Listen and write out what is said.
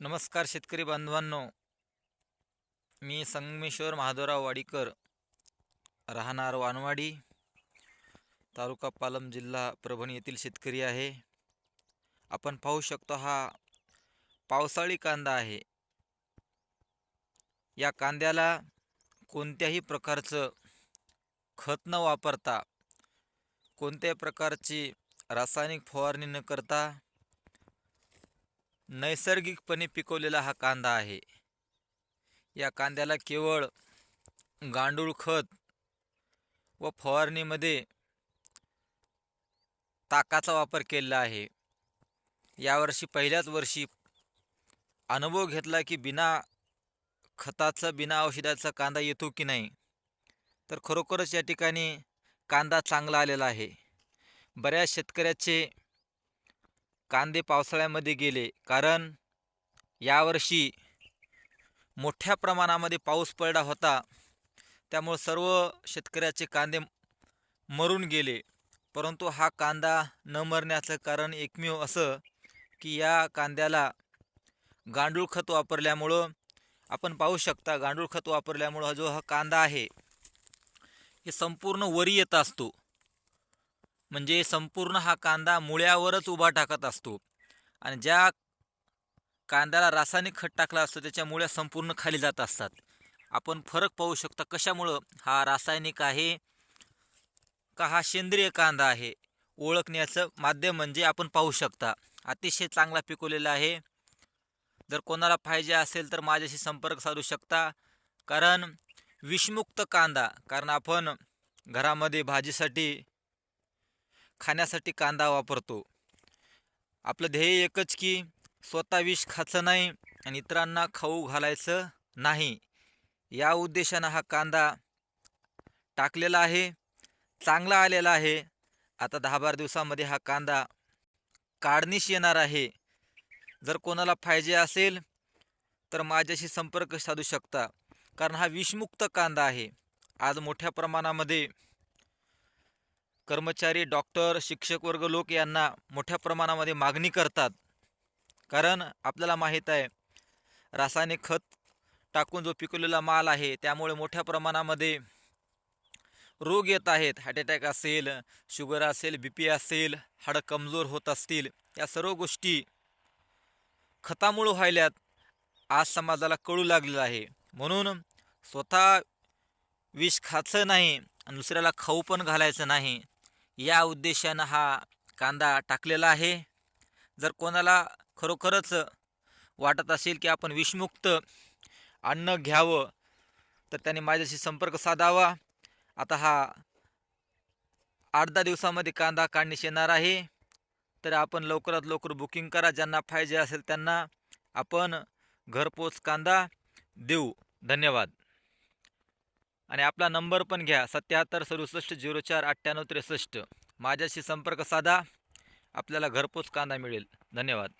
नमस्कार शेतकरी बांधवांनो. मी संगमेश्वर महादोराव वाडीकर राहणार वानवाडी तालुका पालम जिल्हा परभणी येथील शेतकरी आहे. आपण पाहू शकतो हा पावसाळी कांदा आहे. या कांद्याला कोणत्याही प्रकारचं खत न वापरता कोणत्याही प्रकारची रासायनिक फवारणी न करता नैसर्गिकपणे पिकवलेला हा कांदा आहे. या कांद्याला केवळ गांडूळ खत व फवारणीमध्ये ताकाचा वापर केलेला आहे. यावर्षी पहिल्याच वर्षी अनुभव घेतला की बिना खताचं बिना औषधाचा कांदा येतो की नाही? तर खरोखरच या ठिकाणी कांदा चांगला आलेला आहे. बऱ्याच शेतकऱ्याचे कांदे पावसाळ्यामध्ये गेले. कारण यावर्षी मोठ्या प्रमाणामध्ये पाऊस पडला होता. त्यामुळं सर्व शेतकऱ्याचे कांदे मरून गेले. परंतु हा कांदा न मरण्याचं कारण एकमेव असं की या कांद्याला गांडूळ खत वापरल्यामुळं आपण पाहू शकता गांडूळ खत वापरल्यामुळं जो हा कांदा आहे हे संपूर्ण वरी येत असतो. म्हणजे संपूर्ण हा कांदा मुळ्यावरच उभा टाकत असतो. आणि ज्या कांद्याला रासायनिक खत टाकला असतो त्याच्या मुळ्या संपूर्ण खाली जात असतात. आपण फरक पाहू शकता कशामुळं हा रासायनिक आहे का हा सेंद्रिय कांदा आहे ओळखण्याचं माध्यम म्हणजे आपण पाहू शकता. अतिशय चांगला पिकवलेला आहे. जर कोणाला पाहिजे असेल तर माझ्याशी संपर्क साधू शकता. कारण विषमुक्त कांदा कारण आपण घरामध्ये भाजीसाठी खाण्यासाठी कांदा वापरतो. आपलं ध्येय एकच की स्वतः विष खायचं नाही आणि इतरांना खाऊ घालायचं नाही. या उद्देशानं हा कांदा टाकलेला आहे चांगला आलेला आहे. आता दहा बारा दिवसामध्ये हा कांदा काढणीस येणार आहे. जर कोणाला पाहिजे असेल तर माझ्याशी संपर्क साधू शकता. कारण हा विषमुक्त कांदा आहे. आज मोठ्या प्रमाणामध्ये कर्मचारी डॉक्टर शिक्षक वर्ग लोक यांना मोठ्या प्रमाणामध्ये मागणी करतात. कारण आपल्याला माहीत आहे रासायनिक खत टाकून जो पिकवलेला माल आहे त्यामुळे मोठ्या प्रमाणामध्ये रोग येत आहेत. हार्ट अटॅक असेल शुगर असेल बी पी असेल हाडं कमजोर होत असतील या सर्व गोष्टी खतामुळं व्हायल्यात आज समाजाला कळू लागलेलं आहे. म्हणून स्वतः विष खायचं नाही आणि दुसऱ्याला खाऊ पण घालायचं नाही. या उद्देशानं हा कांदा टाकलेला आहे. जर कोणाला खरोखरच वाटत असेल की आपण विषमुक्त अन्न घ्यावं तर त्याने माझ्याशी संपर्क साधावा. आता हा आठ दहा दिवसामध्ये कांदा काढण्यास येणार आहे. तर आपण लवकरात लवकर बुकिंग करा. ज्यांना पाहिजे असेल त्यांना आपण घरपोच कांदा देऊ. धन्यवाद. आणि आपला नंबर पण घ्या सत्याहत्तर सदुसष्ट झिरो चार अठ्ठ्याण्णव त्रेसष्ट. माझ्याशी संपर्क साधा आपल्याला घरपोच कांदा मिळेल. धन्यवाद.